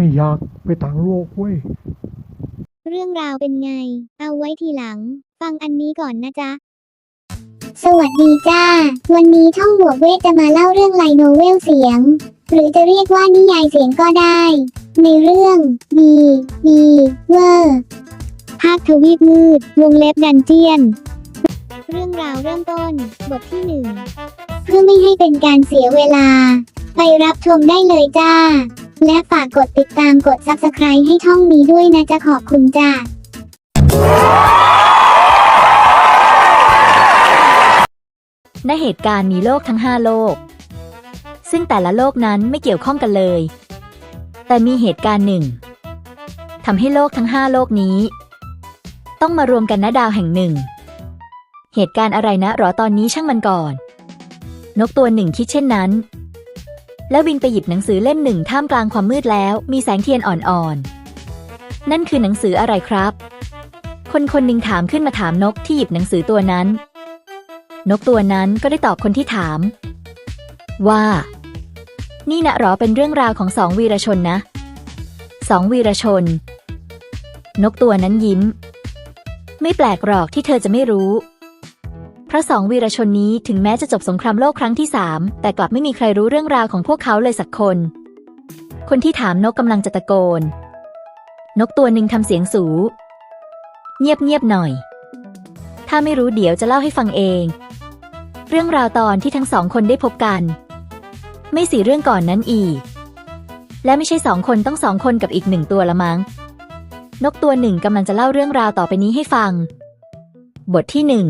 ไม่อยากไปต่างโลกเว้ย เรื่องราวเป็นไง เอาไว้ทีหลัง ฟังอันนี้ก่อนนะจ๊ะ สวัสดีจ้า วันนี้ท่องบวกเวทจะมาเล่าเรื่องไลโนเวลเสียง หรือจะเรียกว่านิยายเสียงก็ได้ ในเรื่อง B B เวอร์ภาคทวีปมืด วงเล็บดันเจียน เรื่องราวเริ่มต้น บทที่หนึ่งเพื่อไม่ให้เป็นการเสียเวลา ไปรับชมได้เลยจ้า และฝากกดติดตามกด Subscribe ให้ท่องนี้ด้วยนะจะขอบคุณจ้าณเหตุการณ์มีโลกทั้งห้าโลก ซึ่งแต่ละโลกนั้นไม่เกี่ยวข้องกันเลย แต่มีเหตุการณ์หนึ่งทำให้โลกทั้งห้าโลกนี้ ต้องมารวมกันณดาวแห่งหนึ่ง เหตุการณ์อะไรนะหรอตอนนี้ช่างมันก่อน นกตัวหนึ่งคิดเช่นนั้น แล้วบินไปหยิบหนังสือเล่มหนึ่งท่ามกลางความมืดแล้ว มีแสงเทียนอ่อนๆ นั่นคือหนังสืออะไรครับ คนคนหนึ่งถามขึ้นมาถามนกที่หยิบหนังสือตัวนั้น นกตัวนั้นก็ได้ตอบคนที่ถาม ว่า นี่นะหรอเป็นเรื่องราวของสองวีรชนนะ สองวีรชน นกตัวนั้นยิ้ม ไม่แปลกหรอกที่เธอจะไม่รู้ พระสองวีรชนนี้ถึงแม้จะจบสงครามโลกครั้งที่สามแต่กลับไม่มีใครรู้เรื่องราวของพวกเขาเลยสักคน คนที่ถามนกกำลังจะตะโกน นกตัวหนึ่งทำเสียงสูงเงียบๆหน่อย ถ้าไม่รู้เดี๋ยวจะเล่าให้ฟังเอง เรื่องราวตอนที่ทั้งสองคนได้พบกัน ไม่สี่เรื่องก่อนนั้นอีก และไม่ใช่สองคนต้องสองคนกับอีกหนึ่งตัวละมั้ง นกตัวหนึ่งกำลังจะเล่าเรื่องราวต่อไปนี้ให้ฟัง บทที่หนึ่ง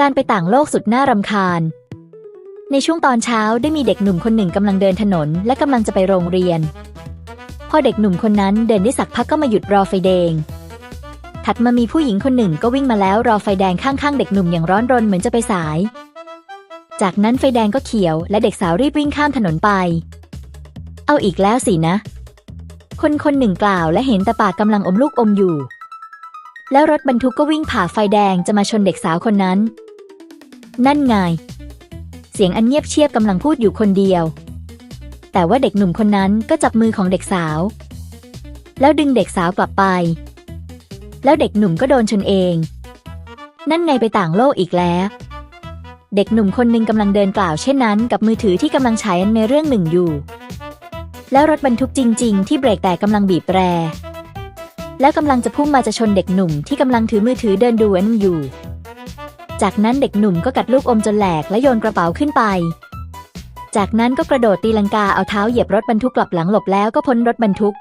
การไปต่างโลกสุดน่ารำคาญ ในช่วงตอนเช้าได้มีเด็กหนุ่มคนหนึ่งกำลังเดินถนน และกำลังจะไปโรงเรียน พอเด็กหนุ่มคนนั้นเดินได้สักพักก็มาหยุดรอไฟแดง ถัดมามีผู้หญิงคนหนึ่งก็วิ่งมาแล้วรอไฟแดงข้างๆ เด็กหนุ่มอย่างร้อนรนเหมือนจะไปสาย จากนั้นไฟแดงก็เขียว และเด็กสาวรีบวิ่งข้ามถนนไป เอาอีกแล้วสินะ คนคนหนึ่งกล่าวและเห็นตาปากกำลังอมลูกอมอยู่แล้วรถบรรทุกก็วิ่งผ่าไฟแดงจะมาชนเด็กสาวคนนั้น นั่นไง เสียงอันเงียบเชียบกำลังพูดอยู่คนเดียว แต่ว่าเด็กหนุ่มคนนั้นก็จับมือของเด็กสาว แล้วดึงเด็กสาวกลับไป แล้วเด็กหนุ่มก็โดนชนเอง นั่นไงไปต่างโลกอีกแล้ว เด็กหนุ่มคนหนึ่งกำลังเดินกล่าวเช่นนั้น กับมือถือที่กำลังฉายในเรื่องหนึ่งอยู่ แล้วรถบรรทุกจริง ๆ ที่เบรกแต่กำลังบีบแตรแล้วกำลังจะพุ่งมาจะชนเด็กหนุ่มที่กำลังถือมือถือเดินดูอันอยู่ จากนั้นเด็กหนุ่มก็กัดลูกอมจนแหลกและโยนกระเป๋าขึ้นไป จากนั้นก็กระโดดตีลังกาเอาเท้าเหยียบรถบรรทุกกลับหลังหลบแล้วก็พ้นรถบรรทุก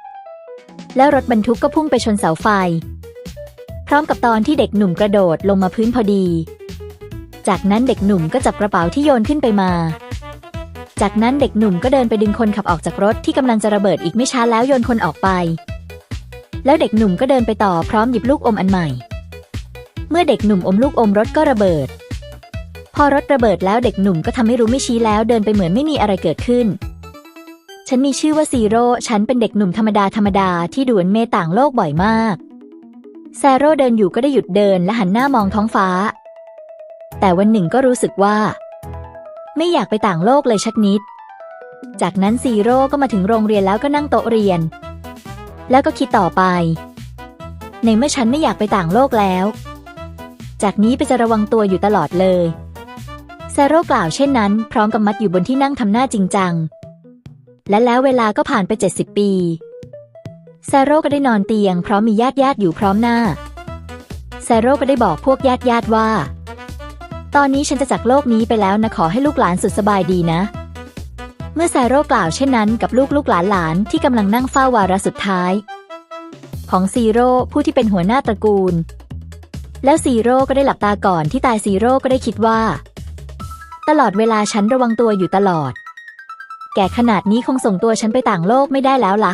แล้วรถบรรทุกก็พุ่งไปชนเสาไฟ พร้อมกับตอนที่เด็กหนุ่มกระโดดลงมาพื้นพอดี จากนั้นเด็กหนุ่มก็จับกระเป๋าที่โยนขึ้นไปมา จากนั้นเด็กหนุ่มก็เดินไปดึงคนขับออกจากรถที่กำลังจะระเบิดอีกไม่ช้าแล้วโยนคนออกไป แล้วเด็กหนุ่มก็เดินไปต่อพร้อมหยิบลูกอมอันใหม่ เมื่อเด็กหนุ่มอมลูกอมรถก็ระเบิด พอรถระเบิดแล้วเด็กหนุ่มก็ทำให้รู้ไม่ชี้แล้วเดินไปเหมือนไม่มีอะไรเกิดขึ้น ฉันมีชื่อว่าซีโร่ฉันเป็นเด็กหนุ่มธรรมดาธรรมดาที่ดูนเมต่างโลกบ่อยมากแซโร่เดินอยู่ก็ได้หยุดเดินและหันหน้ามองท้องฟ้า แต่วันหนึ่งก็รู้สึกว่า ไม่อยากไปต่างโลกเลยชักนิด จากนั้นซีโร่ก็มาถึงโรงเรียนแล้วก็นั่งโต๊ะเรียน แล้วก็คิดต่อไป ในเมื่อฉันไม่อยากไปต่างโลกแล้ว จากนี้ไปจะระวังตัวอยู่ตลอดเลยแซโร่กล่าวเช่นนั้น พร้อมกับมัดอยู่บนที่นั่งทำหน้าจริงจัง และแล้วเวลาก็ผ่านไป 70 ปีแซโร่ก็ได้นอนเตียง พร้อมมีญาติญาติอยู่พร้อมหน้าแซโร่ก็ได้บอกพวกญาติญาติว่า ตอนนี้ฉันจะจากโลกนี้ไปแล้วนะขอให้ลูกหลานสุดสบายดีนะ เมื่อแซโร่กล่าวเช่นนั้นกับลูกลูกหลานหลานที่กำลังนั่งเฝ้าวาระสุดท้าย ของซีโร่ผู้ที่เป็นหัวหน้าตระกูล แล้วซีโร่ก็ได้หลับตาก่อนที่ตายซีโร่ก็ได้คิดว่า ตลอดเวลาฉันระวังตัวอยู่ตลอด แก่ขนาดนี้คงส่งตัวฉันไปต่างโลกไม่ได้แล้วล่ะ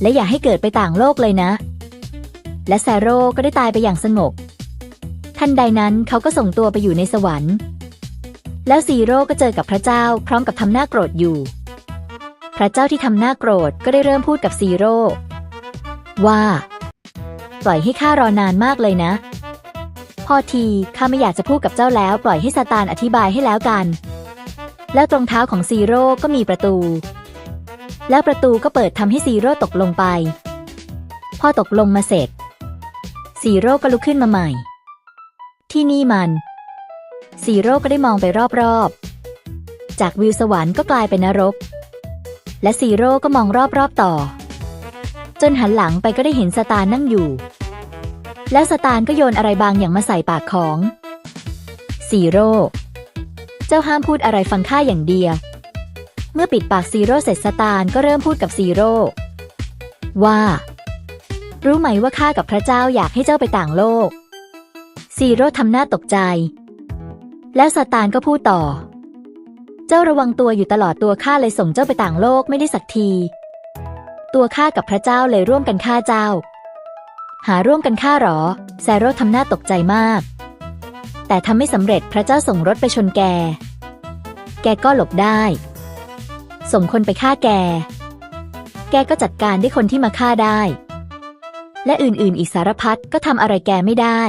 และอย่าให้เกิดไปต่างโลกเลยนะ และแซโร่ก็ได้ตายไปอย่างสงบทันใดนั้นเขาก็ส่งตัวไปอยู่ในสวรรค์ แล้วซีโร่ก็เจอกับพระเจ้าพร้อมกับทำหน้าโกรธอยู่ พระเจ้าที่ทำหน้าโกรธก็ได้เริ่มพูดกับซีโร่ว่า ปล่อยให้ข้ารอนานมากเลยนะ พ่อทีข้าไม่อยากจะพูดกับเจ้าแล้วปล่อยให้ซาตานอธิบายให้แล้วกัน แล้วตรงเท้าของซีโร่ก็มีประตู แล้วประตูก็เปิดทำให้ซีโร่ตกลงไป พอตกลงมาเสร็จ ซีโร่ก็ลุกขึ้นมาใหม่ ที่นี่มันซีโร่ก็ได้มองไปรอบๆ จากวิวสวรรค์ก็กลายเป็นนรก และซีโร่ก็มองรอบๆต่อ จนหันหลังไปก็ได้เห็นสตาร์นั่งอยู่ แล้วสตาร์ก็โยนอะไรบางอย่างมาใส่ปากของซีโร่เจ้าห้ามพูดอะไรฟังข้าอย่างเดียว เมื่อปิดปากซีโร่เสร็จสตาร์ก็เริ่มพูดกับซีโร่ว่า รู้ไหมว่าข้ากับพระเจ้าอยากให้เจ้าไปต่างโลกซีโร่ทำหน้าตกใจ แล้วสตาร์ก็พูดต่อ เจ้าระวังตัวอยู่ตลอดตัวข้าเลยส่งเจ้าไปต่างโลกไม่ได้สักที ตัวข้ากับพระเจ้าเลยร่วมกันฆ่าเจ้า หาร่วมกันฆ่าหรอ แซโร่ทำหน้าตกใจมาก แต่ทำไม่สำเร็จพระเจ้าส่งรถไปชนแก แกก็หลบได้ ส่งคนไปฆ่าแก แกก็จัดการได้คนที่มาฆ่าได้ และอื่นๆ อีกสารพัดก็ทำอะไรแกไม่ได้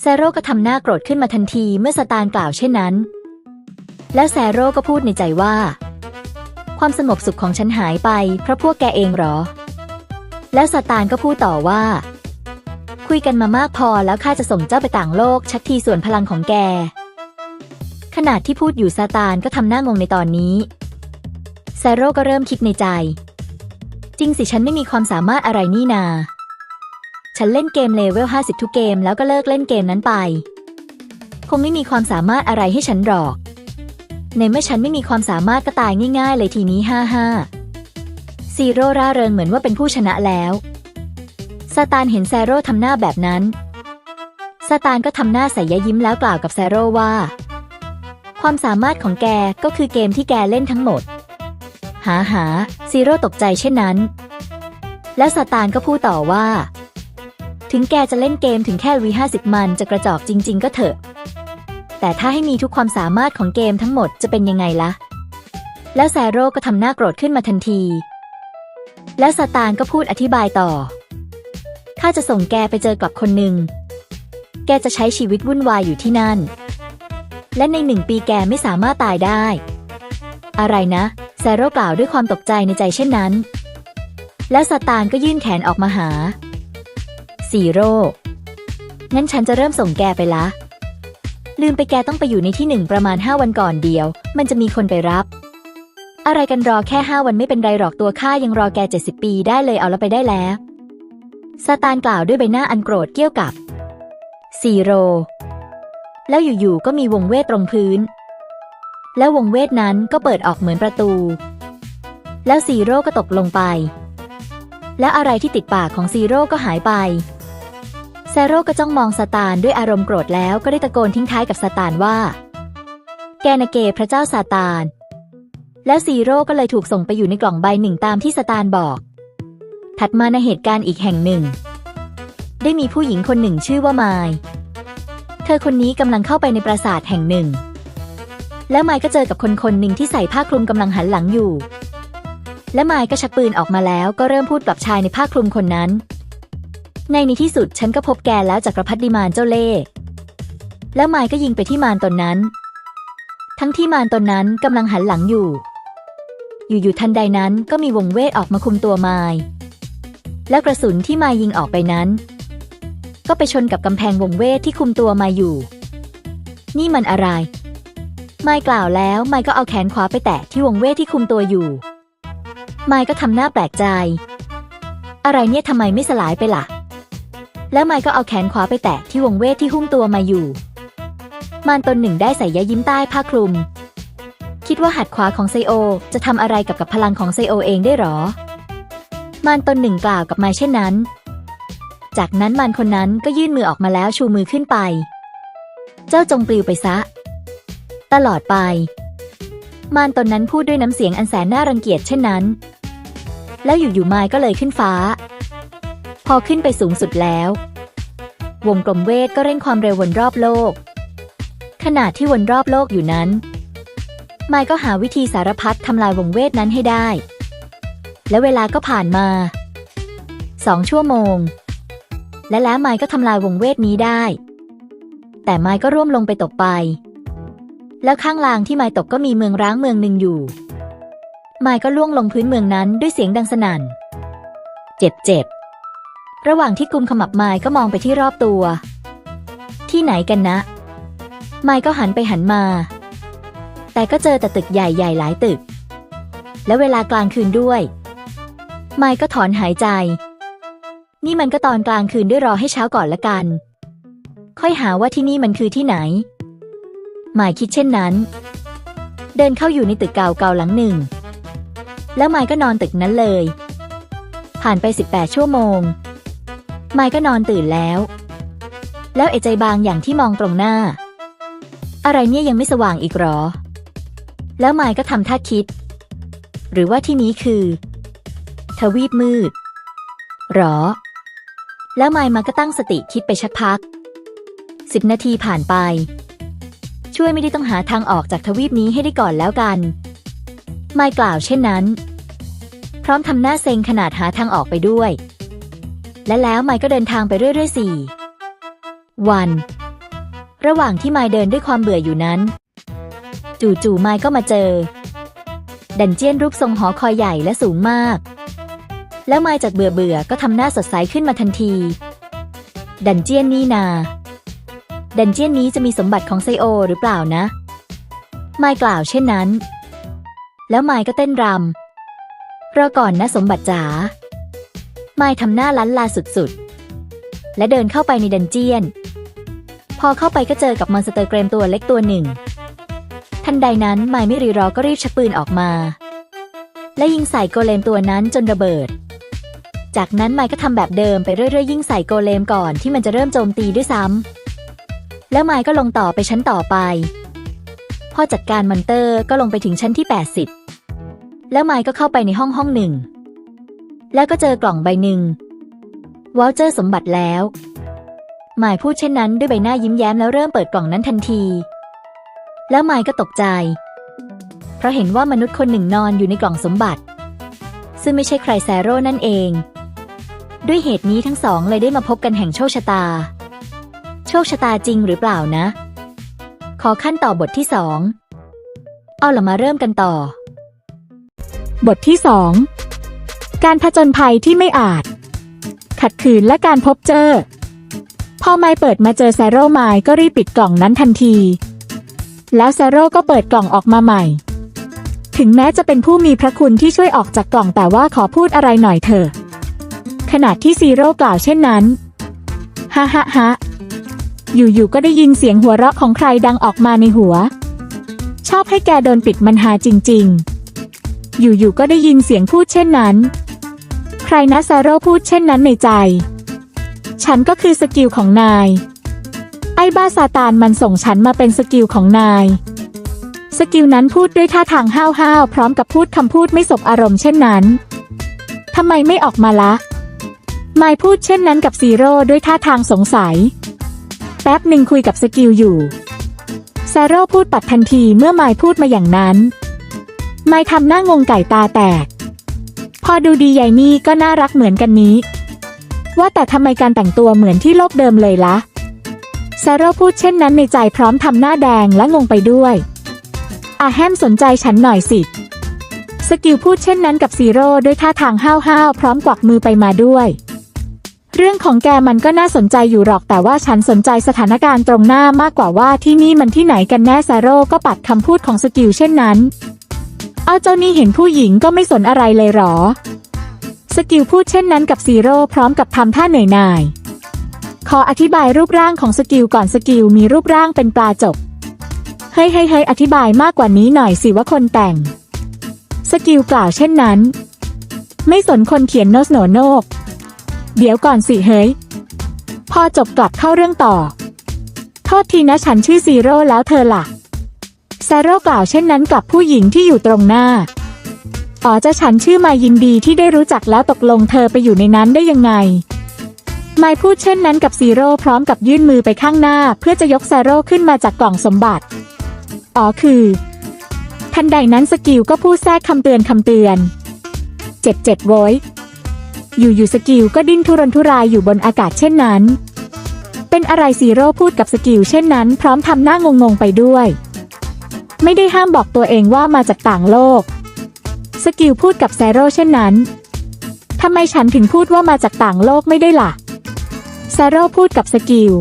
แซโร่ก็ทำหน้าโกรธขึ้นมาทันทีเมื่อสตานกล่าวเช่นนั้น แล้วแซโร่ก็พูดในใจว่า ความสงบสุขของฉันหายไปเพราะพวกแกเองเหรอ แล้วสตานก็พูดต่อว่า คุยกันมามากพอแล้วข้าจะส่งเจ้าไปต่างโลก ชักทีส่วนพลังของแก ขณะที่พูดอยู่ซาตานก็ทำหน้างงในตอนนี้แซโร่ก็เริ่มคิดในใจ จริงสิฉันไม่มีความสามารถอะไรนี่นา ฉันเล่นเกมเลเวล50 ทุกเกมแล้วก็เลิกเล่นเกมนั้นไป คงไม่มีความสามารถอะไรให้ฉันหรอก ในเมื่อฉันไม่มีความสามารถก็ตายง่าย ๆ เลยทีนี้ฮ่าฮ่า ซีโร่ร่าเริงเหมือนว่าเป็นผู้ชนะแล้วซาตานเห็นแซโร่ทำหน้าแบบนั้นซาตานก็ทำหน้าใส่ยยิ้มแล้วกล่าวกับแซโร่ว่า ความสามารถของแกก็คือเกมที่แกเล่นทั้งหมด หาหาซีโร่ตกใจเช่นนั้น แล้วซาตานก็พูดต่อว่า ถึงแกจะเล่นเกมถึงแค่วีห้าสิบมันจะกระจอกจริง ๆ ก็เถอะ แต่ถ้าให้มีทุกความสามารถของเกมทั้งหมดจะเป็นยังไงละ่ะ แล้วแซโร่ก็ทำหน้าโกรธขึ้นมาทันที แล้วซาตานก็พูดอธิบายต่อ ข้าจะส่งแกไปเจอกับคนหนึ่ง แกจะใช้ชีวิตวุ่นวายอยู่ที่นั่น และในหนึ่งปีแกไม่สามารถตายได้ อะไรนะแซโร่กล่าวด้วยความตกใจในใจเช่นนั้น แล้วซาตานก็ยื่นแขนออกมาหาซีโร่งั้นฉันจะเริ่มส่งแกไปละ ลืมไปแกต้องไปอยู่ในที่หนึ่งประมาณห้าวันก่อนเดียว มันจะมีคนไปรับ อะไรกันรอแค่ห้าวันไม่เป็นไรหรอกตัวข้ายังรอแกเจ็ดสิบปีได้เลยเอาล้วไปได้แล้วซาตานกล่าวด้วยใบหน้าอันโกรธเกี่ยวกับซีโร่แล้วอยู่ๆก็มีวงเวทตรงพื้น แล้ววงเวทนั้นก็เปิดออกเหมือนประตู แล้วซีโร่ก็ตกลงไป แล้วอะไรที่ติดปากของซีโร่ก็หายไปแซโร่ก็จ้องมองสตานด้วยอารมณ์โกรธแล้วก็ได้ตะโกนทิ้งท้ายกับสตานว่า แกนาเกพระเจ้าซาตาน แล้วซีโร่ก็เลยถูกส่งไปอยู่ในกล่องใบหนึ่งตามที่สตานบอก ถัดมาในเหตุการณ์อีกแห่งหนึ่ง ได้มีผู้หญิงคนหนึ่งชื่อว่าไมาย เธอคนนี้กำลังเข้าไปในปราสาทแห่งหนึ่ง แล้วไมายก็เจอกับคนคนหนึ่งที่ใส่ผ้าคลุมกำลังหันหลังอยู่ และไมายก็ชักปืนออกมาแล้วก็เริ่มพูดกับชายในผ้าคลุมคนนั้น ในในที่สุดฉันก็พบแกแล้วจากกระพัดดิมานเจ้าเล่แล้วไมายก็ยิงไปที่มารตนนั้น ทั้งที่มารตนนั้นกำลังหันหลังอยู่ อยู่ๆทันใดนั้นก็มีวงเวทออกมาคุมตัวไมายแล้วกระสุนที่มายยิงออกไปนั้น ก็ไปชนกับกำแพงวงเวทที่คุมตัวมายอยู่ นี่มันอะไรไมายกล่าวแล้วไมายก็เอาแขนขวาไปแตะที่วงเวทที่คุมตัวอยู่ไมายก็ทำหน้าแปลกใจ อะไรเนี่ยทำไมไม่สลายไปล่ะ แล้วไมายก็เอาแขนขวาไปแตะที่วงเวทที่หุ้มตัวมาอยู่ มารตนหนึ่งได้ใส่ยายิ้มใต้ผ้าคลุม คิดว่าหัดขวาของไซโอ จะทำอะไรกับกับพลังของไซโอเองได้หรอ มารตนหนึ่งกล่าวกับมายเช่นนั้น จากนั้นมารคนนั้นก็ยื่นมือออกมาแล้วชูมือขึ้นไป เจ้าจงปลิวไปซะ ตลอดไป มารตนนั้นพูดด้วยน้ำเสียงอันแสนน่ารังเกียจเช่นนั้น แล้วอยู่ๆไม้ก็เลยขึ้นฟ้า พอขึ้นไปสูงสุดแล้ว วงกลมเวทก็เร่งความเร็ววนรอบโลก ขณะที่วนรอบโลกอยู่นั้น ไม้ก็หาวิธีสารพัดทำลายวงเวทนั้นให้ได้ และเวลาก็ผ่านมาสองชั่วโมง และแล้วไม้ก็ทำลายวงเวทนี้ได้ แต่ไม้ก็ร่วมลงไปตกไป แล้วข้างล่างที่ไม้ตกก็มีเมืองร้างเมืองหนึ่งอยู่ ไมายก็ล่วงลงพื้นเมืองนั้นด้วยเสียงดังสนั่น เจ็บเจ็บ ระหว่างที่กุมขมับไมายก็มองไปที่รอบตัว ที่ไหนกันนะ ไมายก็หันไปหันมา แต่ก็เจอแต่ตึกใหญ่ๆหลายตึก และเวลากลางคืนด้วยมายก็ถอนหายใจ นี่มันก็ตอนกลางคืนด้วยรอให้เช้าก่อนละกัน ค่อยหาว่าที่นี่มันคือที่ไหนมายคิดเช่นนั้น เดินเข้าอยู่ในตึกเก่าๆหลังหนึ่ง แล้วมายก็นอนตึกนั้นเลย ผ่านไป 18 ชั่วโมงมายก็นอนตื่นแล้ว แล้วเอใจบางอย่างที่มองตรงหน้า อะไรเนี่ยยังไม่สว่างอีกหรอ แล้วมายก็ทำท่าคิด หรือว่าที่นี้คือ ทวีปมืด หรอ แล้วมายมาก็ตั้งสติคิดไปชักพักสิบนาทีผ่านไป ช่วยไม่ได้ต้องหาทางออกจากทวีปนี้ให้ได้ก่อนแล้วกันมายกล่าวเช่นนั้น พร้อมทำหน้าเซ็งขนาดหาทางออกไปด้วย และแล้วมายก็เดินทางไปเรื่อยๆสี่วัน ระหว่างที่มายเดินด้วยความเบื่ออยู่นั้น จู่ๆมายก็มาเจอ ดันเจียนรูปทรงหอคอยใหญ่และสูงมาก แล้วมายจากเบื่อเบื่อก็ทำหน้าสดใสขึ้นมาทันที ดันเจียนนี่นา ดันเจียนนี้จะมีสมบัติของไซโอหรือเปล่านะมายกล่าวเช่นนั้น แล้วมายก็เต้นรำรอก่อนนะสมบัติจ๋ามายทำหน้าลั้นลาสุดๆ และเดินเข้าไปในดันเจียนพอเข้าไปก็เจอกับมอนสเตอร์เกรมตัวเล็กตัวหนึ่ง ทันใดนั้นไมไม่รีรอก็รีบชักปืนออกมา และยิงใส่โกเลมตัวนั้นจนระเบิด จากนั้นไมก็ทำแบบเดิมไปเรื่อยๆ ยิงใส่โกเลมก่อนที่มันจะเริ่มโจมตีด้วยซ้ำแล้วไมก็ลงต่อไปชั้นต่อไปพอจัดการมอนเตอร์ก็ลงไปถึงชั้นที่ 80 แล้วไมายก็เข้าไปในห้องห้องหนึ่ง แล้วก็เจอกล่องใบหนึ่งวอลเจอร์สมบัติแล้ว ไมายพูดเช่นนั้นด้วยใบหน้ายิ้มแย้มแล้วเริ่มเปิดกล่องนั้นทันที แล้วไมายก็ตกใจ เพราะเห็นว่ามนุษย์คนหนึ่งนอนอยู่ในกล่องสมบัติ ซึ่งไม่ใช่ใครแซโร่นั่นเอง ด้วยเหตุนี้ทั้งสองเลยได้มาพบกันแห่งโชคชะตา โชคชะตาจริงหรือเปล่านะ ขอขั้นต่อบทที่สองเอาละมาเริ่มกันต่อ บทที่สองการผจญภัยที่ไม่อาจ ขัดขืนและการพบเจอ พอไมค์เปิดมาเจอแซโร่ไมค์ก็รีบปิดกล่องนั้นทันที แล้วแซโร่ก็เปิดกล่องออกมาใหม่ ถึงแม้จะเป็นผู้มีพระคุณที่ช่วยออกจากกล่องแต่ว่าขอพูดอะไรหน่อยเถอะ ขณะที่ซีโร่กล่าวเช่นนั้น ฮ่าฮ่าฮ่าอยู่ๆก็ได้ยินเสียงหัวเราะของใครดังออกมาในหัว ชอบให้แกโดนปิดมันหาจริง ๆ อยู่ๆก็ได้ยินเสียงพูดเช่นนั้น ใครนะซาโร่พูดเช่นนั้นในใจ ฉันก็คือสกิลของนาย ไอ้บ้าซาตานมันส่งฉันมาเป็นสกิลของนาย สกิลนั้นพูดด้วยท่าทางห้าวๆพร้อมกับพูดคำพูดไม่สบอารมณ์เช่นนั้นทำไมไม่ออกมาละไมายพูดเช่นนั้นกับซีโร่ด้วยท่าทางสงสัย แป๊บหนึ่งคุยกับสกิลอยู่ซาโร่พูดปัดทันทีเมื่อไมายพูดมาอย่างนั้นไม่ทำหน้างงไก่ตาแตก พอดูดีใหญ่นี่ก็น่ารักเหมือนกันนี้ ว่าแต่ทำไมการแต่งตัวเหมือนที่โลกเดิมเลยละ่ะ ซาโร่พูดเช่นนั้นในใจพร้อมทำหน้าแดงและงงไปด้วยอาแฮมสนใจฉันหน่อยสิ สกิลพูดเช่นนั้นกับซีโร่ด้วยท่าทางห้าวๆพร้อมกวักมือไปมาด้วย เรื่องของแกมันก็น่าสนใจอยู่หรอกแต่ว่าฉันสนใจสถานการณ์ตรงหน้ามากกว่าว่าที่นี่มันที่ไหนกันแน่ซาโร่ก็ปัดคำพูดของสกิลเช่นนั้น เอาเจ้านี่เห็นผู้หญิงก็ไม่สนอะไรเลยหรอ สกิลพูดเช่นนั้นกับซีโร่พร้อมกับทำท่าเหนื่อยหน่าย ขออธิบายรูปร่างของสกิลก่อนสกิลมีรูปร่างเป็นปลาจบเฮ้ยเฮ้ยเฮ้ยอธิบายมากกว่านี้หน่อยสิว่าคนแต่ง สกิลกล่าวเช่นนั้น ไม่สนคนเขียนโนสโนโนก เดี๋ยวก่อนสิเฮ้ย พอจบกลับเข้าเรื่องต่อ โทษทีนะฉันชื่อซีโร่แล้วเธอล่ะแซโร่กล่าวเช่นนั้นกับผู้หญิงที่อยู่ตรงหน้าอ๋อจะฉันชื่อมายินดีที่ได้รู้จักแล้วตกลงเธอไปอยู่ในนั้นได้ยังไง ไมายพูดเช่นนั้นกับซีโร่พร้อมกับยื่นมือไปข้างหน้า เพื่อจะยกแซโร่ขึ้นมาจากกล่องสมบัติ อ๋อคือ ทันใดนั้นสกิลก็พูดแทรกคำเตือนคำเตือน เจ็บเจ็บโว้ย อยู่ๆสกิลก็ดิ้นทุรนทุรายอยู่บนอากาศเช่นนั้น เป็นอะไรซีโร่พูดกับสกิลเช่นนั้น พร้อมทำหน้างงๆไปด้วย ไม่ได้ห้ามบอกตัวเองว่ามาจากต่างโลก สกิลพูดกับแซโร่เช่นนั้นทำไมฉันถึงพูดว่ามาจากต่างโลกไม่ได้ล่ะ ซโร่พูดกับสกิล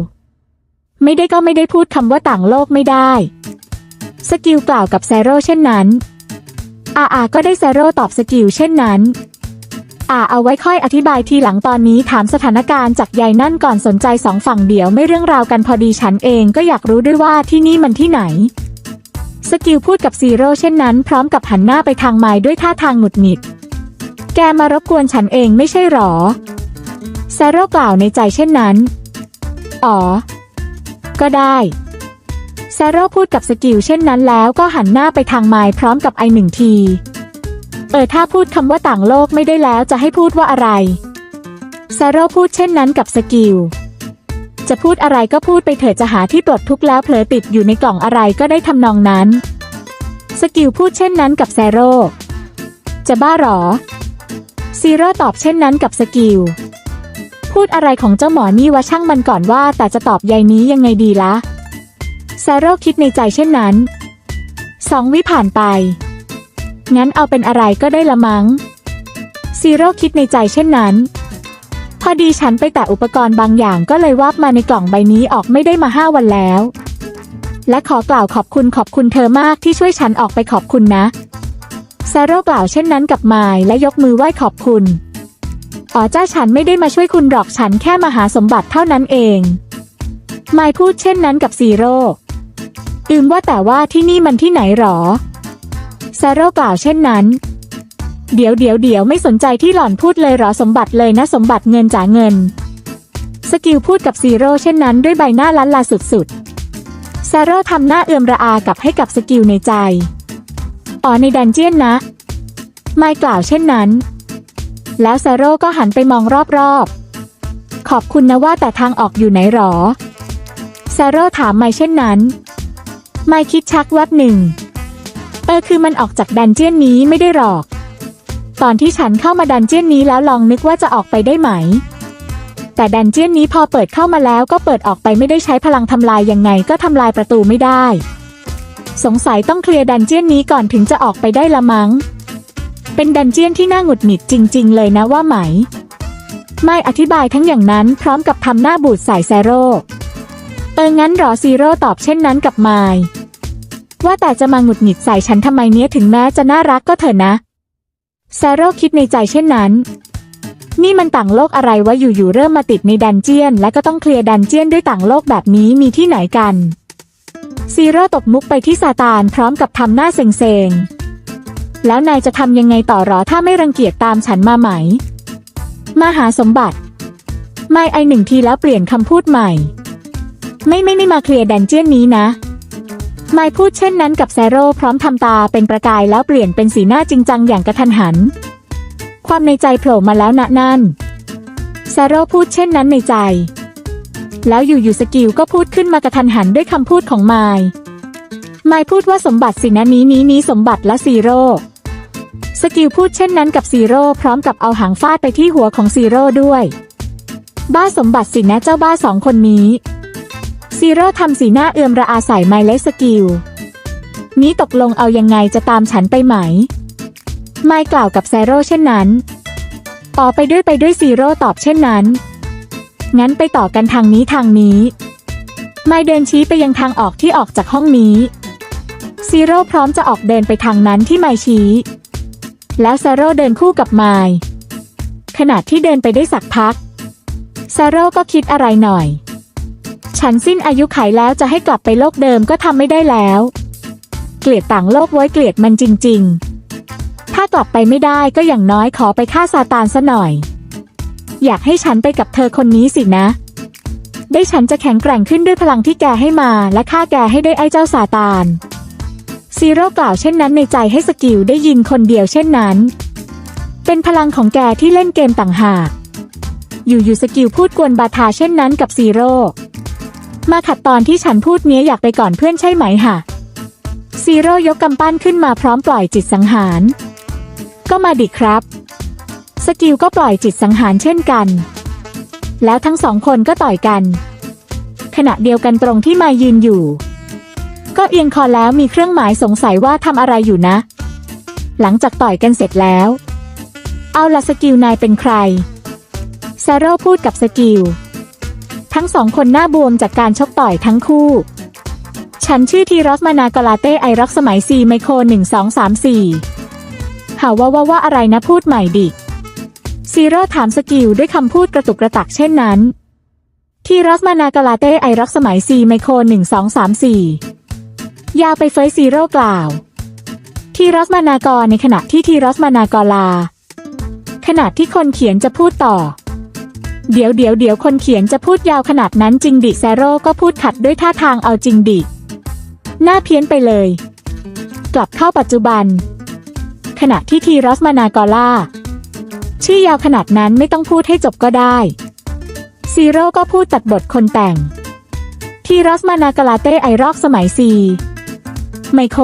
ไม่ได้ก็ไม่ได้พูดคำว่าต่างโลกไม่ได้ สกิลกล่าวกับแซโร่เช่นนั้น อาอาก็ได้แซโร่ตอบสกิลเช่นนั้นอ่าเอาไว้ค่อยอธิบายทีหลังตอนนี้ถามสถานการณ์จากยายนั่นก่อนสนใจสองฝั่งเดี๋ยวไม่เรื่องราวกันพอดีฉันเองก็อยากรู้ด้วยว่าที่นี่มันที่ไหน สกิลพูดกับซีโร่เช่นนั้น พร้อมกับหันหน้าไปทางไม้ด้วยท่าทางหงุดหงิด แกมารบกวนฉันเองไม่ใช่หรอ แซโร่กล่าวในใจเช่นนั้น อ๋อ ก็ได้แซโร่พูดกับสกิลเช่นนั้นแล้วก็หันหน้าไปทางไม้พร้อมกับไอหนึ่งที เออถ้าพูดคำว่าต่างโลกไม่ได้แล้วจะให้พูดว่าอะไรแซโร่พูดเช่นนั้นกับสกิล จะพูดอะไรก็พูดไปเถิดจะหาที่ปลดทุกข์แล้วเผลอติดอยู่ในกล่องอะไรก็ได้ทำนองนั้น สกิลพูดเช่นนั้นกับแซโร่จะบ้าหรอซีโร่ตอบเช่นนั้นกับสกิล พูดอะไรของเจ้าหมอนี่วะช่างมันก่อนว่า แต่จะตอบยายนี้ยังไงดีละแซโร่คิดในใจเช่นนั้นสองวิผ่านไป งั้นเอาเป็นอะไรก็ได้ละมัง้งซีโร่คิดในใจเช่นนั้น พอดีฉันไปแตะอุปกรณ์บางอย่างก็เลยวาบมาในกล่องใบนี้ออกไม่ได้มาห้าวันแล้ว และขอกล่าวขอบคุณขอบคุณเธอมากที่ช่วยฉันออกไปขอบคุณนะแซโร่กล่าวเช่นนั้นกับไมล์และยกมือไหว้ขอบคุณ อ๋อจ้าฉันไม่ได้มาช่วยคุณหรอกฉันแค่มาหาสมบัติเท่านั้นเอง ไมล์พูดเช่นนั้นกับซีโร่อืมว่าแต่ว่าที่นี่มันที่ไหนหรอแซโร่กล่าวเช่นนั้น เดี๋ยวเดี๋ยวเดี๋ยวไม่สนใจที่หล่อนพูดเลยหรอสมบัติเลยนะสมบัติเงินจ๋าเงิน สกิลพูดกับซีโร่เช่นนั้นด้วยใบหน้าลันลาสุดๆแซโร่ทำหน้าเอื่อมระอากับให้กับสกิลในใจ อ๋อในดันเจียนนะ ไม่กล่าวเช่นนั้น แล้วแซโร่ก็หันไปมองรอบๆ ขอบคุณนะว่าแต่ทางออกอยู่ไหนหรอแซโร่ถามไม่เช่นนั้น ไม่คิดชักแวบหนึ่ง เออคือมันออกจากดันเจี้ยนนี้ไม่ได้หรอก ตอนที่ฉันเข้ามาดันเจี้ยนนี้แล้วลองนึกว่าจะออกไปได้ไหม แต่ดันเจี้ยนนี้พอเปิดเข้ามาแล้วก็เปิดออกไปไม่ได้ใช้พลังทำลายยังไงก็ทำลายประตูไม่ได้ สงสัยต้องเคลียร์ดันเจี้ยนนี้ก่อนถึงจะออกไปได้ละมัง้ง เป็นดันเจียนที่น่าหงุดหงิดจริง ๆ เลยนะว่าไหม ไม่อธิบายทั้งอย่างนั้นพร้อมกับทำหน้าบูดใส่แซโร่เอองั้นหรอซีโร่ตอบเช่นนั้นกับไมล์ว่าแต่จะมาหงุดหงิดใส่ฉันทำไมเนี้ยถึงแม้จะน่ารักก็เถอะนะ แซโร่คิดในใจเช่นนั้น นี่มันต่างโลกอะไรวะอยู่ๆเริ่มมาติดในดันเจียน และก็ต้องเคลียร์ดันเจียนด้วยต่างโลกแบบนี้มีที่ไหนกัน ซีโร่ตบมุกไปที่ซาตานพร้อมกับทำหน้าเซ็งๆ แล้วนายจะทำยังไงต่อหรอถ้าไม่รังเกียจตามฉันมาไหม มาหาสมบัติ ไม่ไอหนึ่งทีแล้วเปลี่ยนคำพูดใหม่ ไม่ไม่ไม่มาเคลียร์ดันเจี้ยนนี้นะไม่พูดเช่นนั้นกับแซโร่พร้อมทำตาเป็นประกายแล้วเปลี่ยนเป็นสีหน้าจริงจังอย่างกระทันหัน ความในใจโผล่มาแล้วนะนั่นแซโร่พูดเช่นนั้นในใจ แล้วอยู่ๆสกิลก็พูดขึ้นมากระทันหันด้วยคำพูดของไมล์ไมล์พูดว่าสมบัติสินะนี้นี้นี้สมบัติและซีโร่ สกิลพูดเช่นนั้นกับซีโร่พร้อมกับเอาหางฟาดไปที่หัวของซีโร่ด้วย บ้าสมบัติสินะเจ้าบ้าสองคนนี้ซีโร่ทำสีหน้าเอือมระอาใส่ไมล์และสกิล นี้ตกลงเอายังไงจะตามฉันไปไหม ไมล์กล่าวกับแซโร่เช่นนั้นต่อไปด้วยไปด้วยซีโร่ตอบเช่นนั้น งั้นไปต่อกันทางนี้ทางนี้ ไมล์เดินชี้ไปยังทางออกที่ออกจากห้องนี้ซีโร่พร้อมจะออกเดินไปทางนั้นที่ไมล์ชี้ แล้วซโร่เดินคู่กับไมล์ขณะที่เดินไปได้สักพักซโร่ก็คิดอะไรหน่อย ฉันสิ้นอายุไขแล้วจะให้กลับไปโลกเดิมก็ทำไม่ได้แล้ว เกลียดต่างโลกไว้เกลียดมันจริง ๆ ถ้ากลับไปไม่ได้ก็อย่างน้อยขอไปฆ่าซาตานซะหน่อย อยากให้ฉันไปกับเธอคนนี้สินะ ได้ฉันจะแข็งแกร่งขึ้นด้วยพลังที่แกให้มาและฆ่าแกให้ได้ไอ้เจ้าซาตาน ซีโร่กล่าวเช่นนั้นในใจให้สกิลได้ยินคนเดียวเช่นนั้น เป็นพลังของแกที่เล่นเกมต่างหาก อยู่ๆสกิลพูดกวนบาทาเช่นนั้นกับซีโร่มาขัดตอนที่ฉันพูดเนี้ยอยากไปก่อนเพื่อนใช่ไหมฮะซีโร่ยกกำปั้นขึ้นมาพร้อมปล่อยจิตสังหาร ก็มาดิครับ สกิลก็ปล่อยจิตสังหารเช่นกัน แล้วทั้งสองคนก็ต่อยกัน ขณะเดียวกันตรงที่มายืนอยู่ ก็เอียงคอแล้วมีเครื่องหมายสงสัยว่าทำอะไรอยู่นะ หลังจากต่อยกันเสร็จแล้ว เอาละสกิลนายเป็นใครซโร่พูดกับสกิล ทั้งสองคนหน้าบวมจากการชกต่อยทั้งคู่ ฉันชื่อทีรอสมานากลาเต้ไอรักสมัยซีไมโครหนึ่งสองสามสี่หาว่าว่าว่าอะไรนะพูดใหม่ดิซีโร่ถามสกิลด้วยคำพูดกระตุกกระตักเช่นนั้น ทีรอสมานากาลาเต้ไอรักสมัยซีไมโครหนึ่งสองสามสี่ ยาวไปเฟยซีโร่กล่าว ทีรอสมานากรในขณะที่ทีรอสมานากรลา ขณะที่คนเขียนจะพูดต่อ เดี๋ยวเดี๋ยวเดี๋ยวคนเขียนจะพูดยาวขนาดนั้นจริงดิแซโร่ก็พูดขัดด้วยท่าทางเอาจริงดิ หน้าเพี้ยนไปเลย กลับเข้าปัจจุบัน ขณะที่ทีรอสมานากอล่า ชื่อยาวขนาดนั้นไม่ต้องพูดให้จบก็ได้ซีโร่ก็พูดตัดบทคนแต่ง ทีรอสมานากาลาเต้ไอรอกสมัยซี ไมโคร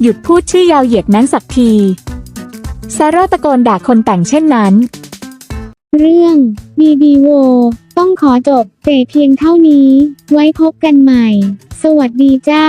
หยุดพูดชื่อยาวเหยียดนั้นสักที ซาร่าตะโกนด่าคนแต่งเช่นนั้น เรื่องบีบีโวต้องขอจบแต่เพียงเท่านี้ ไว้พบกันใหม่ สวัสดีจ้า